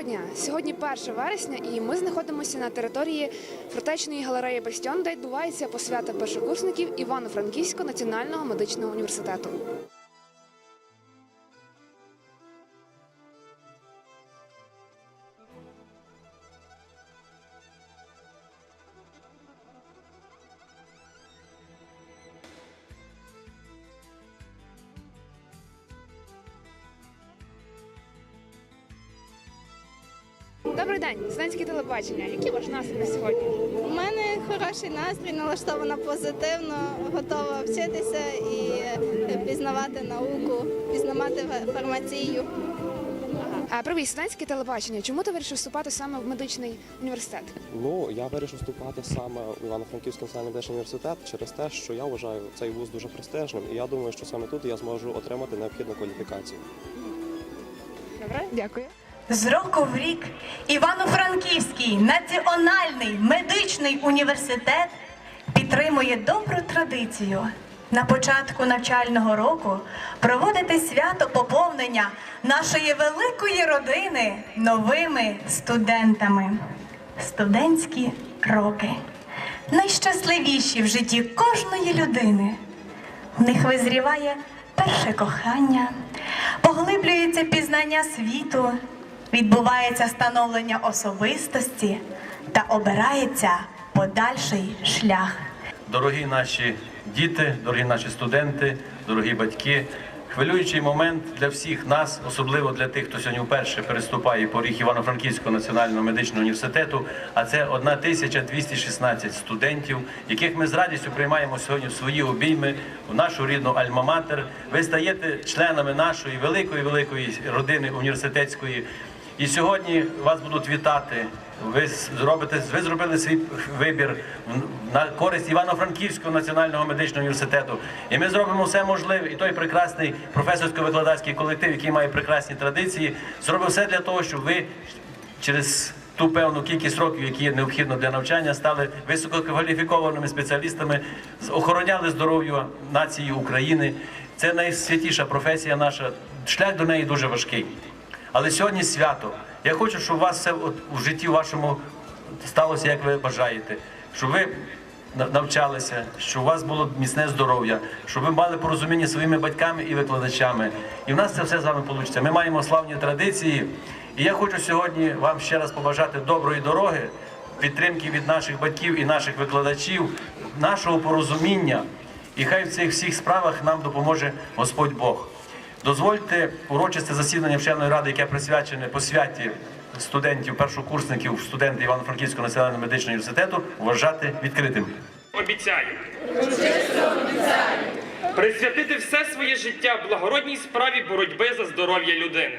Доброго дня! Сьогодні 1 вересня, і ми знаходимося на території фортечної галереї Бастіон, де відбувається посвята першокурсників Івано-Франківського національного медичного університету. Добрий день, студентське телебачення. Який ваш настрій на сьогодні? У мене хороший настрій, налаштована позитивно, готова вчитися і пізнавати науку, пізнавати фармацію. А привіт, студентське телебачення. Чому ти вирішив вступати саме в медичний університет? Ну, я вирішив вступати саме у Івано-Франківський національний медичний університет через те, що я вважаю цей вуз дуже престижним, і я думаю, що саме тут я зможу отримати необхідну кваліфікацію. Добре, дякую. З року в рік Івано-Франківський національний медичний університет підтримує добру традицію на початку навчального року проводити свято поповнення нашої великої родини новими студентами. Студентські роки найщасливіші в житті кожної людини. В них визріває перше кохання, поглиблюється пізнання світу, відбувається становлення особистості та обирається подальший шлях. Дорогі наші діти, дорогі наші студенти, дорогі батьки. Хвилюючий момент для всіх нас, особливо для тих, хто сьогодні вперше переступає поріг Івано-Франківського національного медичного університету. А це 1216 студентів, яких ми з радістю приймаємо сьогодні в свої обійми, в нашу рідну Альма-Матер. Ви стаєте членами нашої великої великої родини університетської. І сьогодні вас будуть вітати. Ви зробите, ви зробили свій вибір на користь Івано-Франківського національного медичного університету. І ми зробимо все можливе. І той прекрасний професорсько-викладацький колектив, який має прекрасні традиції, зробив все для того, щоб ви через ту певну кількість років, які є необхідно для навчання, стали висококваліфікованими спеціалістами, охороняли здоров'я нації України. Це найсвятіша професія наша. Шлях до неї дуже важкий. Але сьогодні свято. Я хочу, щоб у вас все у житті вашому сталося, як ви бажаєте, щоб ви навчалися, щоб у вас було міцне здоров'я, щоб ви мали порозуміння своїми батьками і викладачами. І в нас це все з вами вийде. Ми маємо славні традиції. І я хочу сьогодні вам ще раз побажати доброї дороги, підтримки від наших батьків і наших викладачів, нашого порозуміння. І хай в цих всіх справах нам допоможе Господь Бог. Дозвольте урочисте засідання вченої ради, яке присвячене посвяті студентів, першокурсників, студентів Івано-Франківського національного медичного університету, вважати відкритим. Обіцяю. Присвятити все своє життя благородній справі боротьби за здоров'я людини.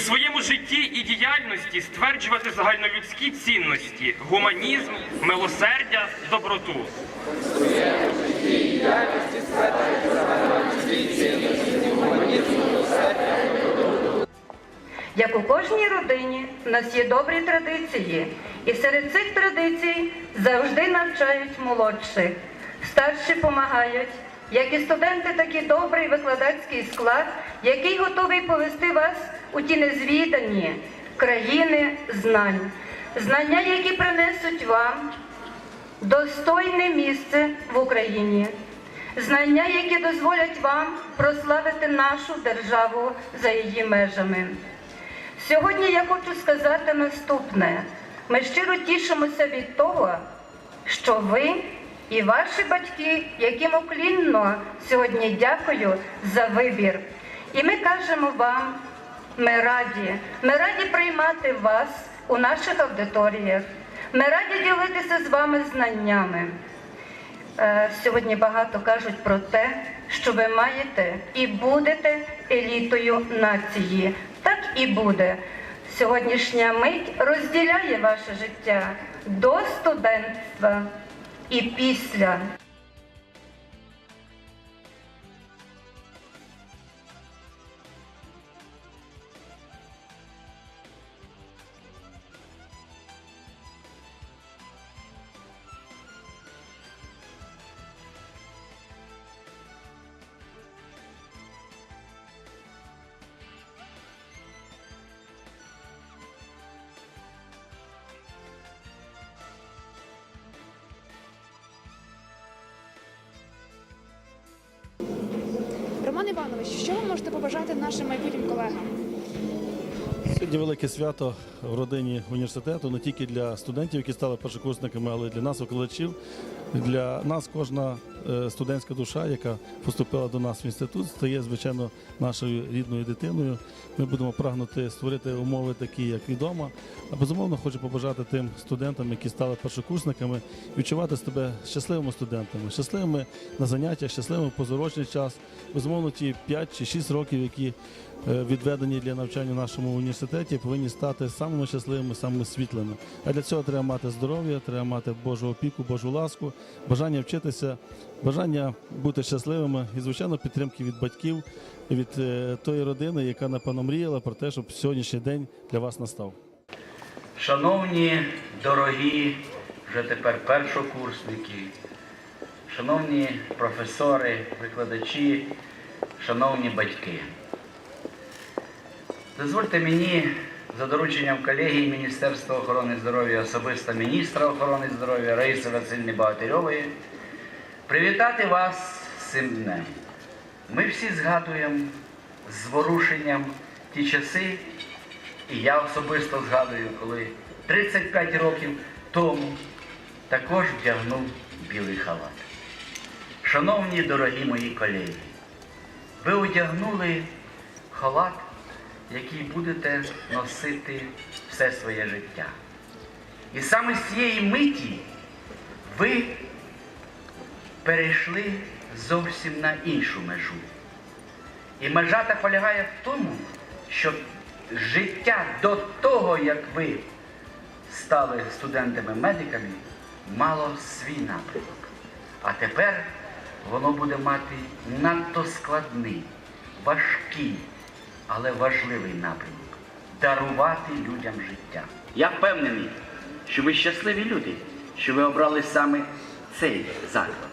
своєму житті і діяльності стверджувати загальнолюдські цінності, гуманізм, милосердя, доброту. Як у кожній родині в нас є добрі традиції, і серед цих традицій завжди навчають молодших. Старші допомагають, як і студенти, так і добрий викладацький склад, який готовий повести вас у ті незвідані країни знань. Знання, які принесуть вам достойне місце в Україні. Знання, які дозволять вам прославити нашу державу за її межами. Сьогодні я хочу сказати наступне. Ми щиро тішимося від того, що ви і ваші батьки, яким уклінно сьогодні дякую за вибір. І ми кажемо вам, ми раді, ми раді приймати вас у наших аудиторіях. Ми раді ділитися з вами знаннями. Е, Сьогодні багато кажуть про те, що ви маєте і будете елітою нації. Так і буде. Сьогоднішня мить розділяє ваше життя до студентства і після. Роман Іванович, що ви можете побажати нашим майбутнім колегам? Сьогодні велике свято в родині університету не тільки для студентів, які стали першокурсниками, але й для нас, викладачів. Для нас кожна е, студентська душа, яка поступила до нас в інститут, стає звичайно нашою рідною дитиною. Ми будемо прагнути створити умови такі, як і вдома. А безумовно хочу побажати тим студентам, які стали першокурсниками, відчувати себе щасливими студентами, щасливими на заняттях, щасливими позорочний час. Безумовно, ті 5 чи 6 років, які відведені для навчання в нашому університеті, повинні стати самими щасливими, самими світлими. А для цього треба мати здоров'я, треба мати Божу опіку, Божу ласку, бажання вчитися, бажання бути щасливими і, звичайно, підтримки від батьків, від е, тої родини, яка напевно мріяла про те, щоб сьогоднішній день для вас настав. Шановні, дорогі, вже тепер першокурсники, шановні професори, викладачі, шановні батьки. Дозвольте мені за дорученням колегії Міністерства охорони здоров'я, особисто міністра охорони здоров'я Раїси Васильівни Багатирьової, привітати вас з цим днем. Ми всі згадуємо з ворушенням ті часи, і я особисто згадую, коли 35 років тому також вдягнув білий халат. Шановні дорогі мої колеги, ви одягнули халат, який будете носити все своє життя. І саме з цієї миті ви перейшли зовсім на іншу межу. І межа та полягає в тому, що життя до того, як ви стали студентами-медиками, мало свій напрямок. А тепер воно буде мати надто складний, важкий, але важливий напрямок дарувати людям життя. Я впевнений, що ви щасливі люди, що ви обрали саме цей заклад.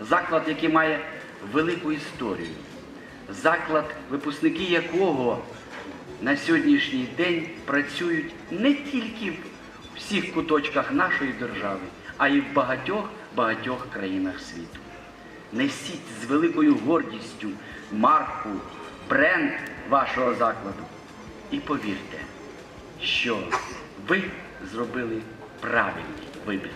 Заклад, який має велику історію, заклад, випускники якого на сьогоднішній день працюють не тільки в всіх куточках нашої держави, а й в багатьох багатьох країнах світу. Несіть з великою гордістю марку, бренд вашого закладу. І повірте, що ви зробили правильний вибір.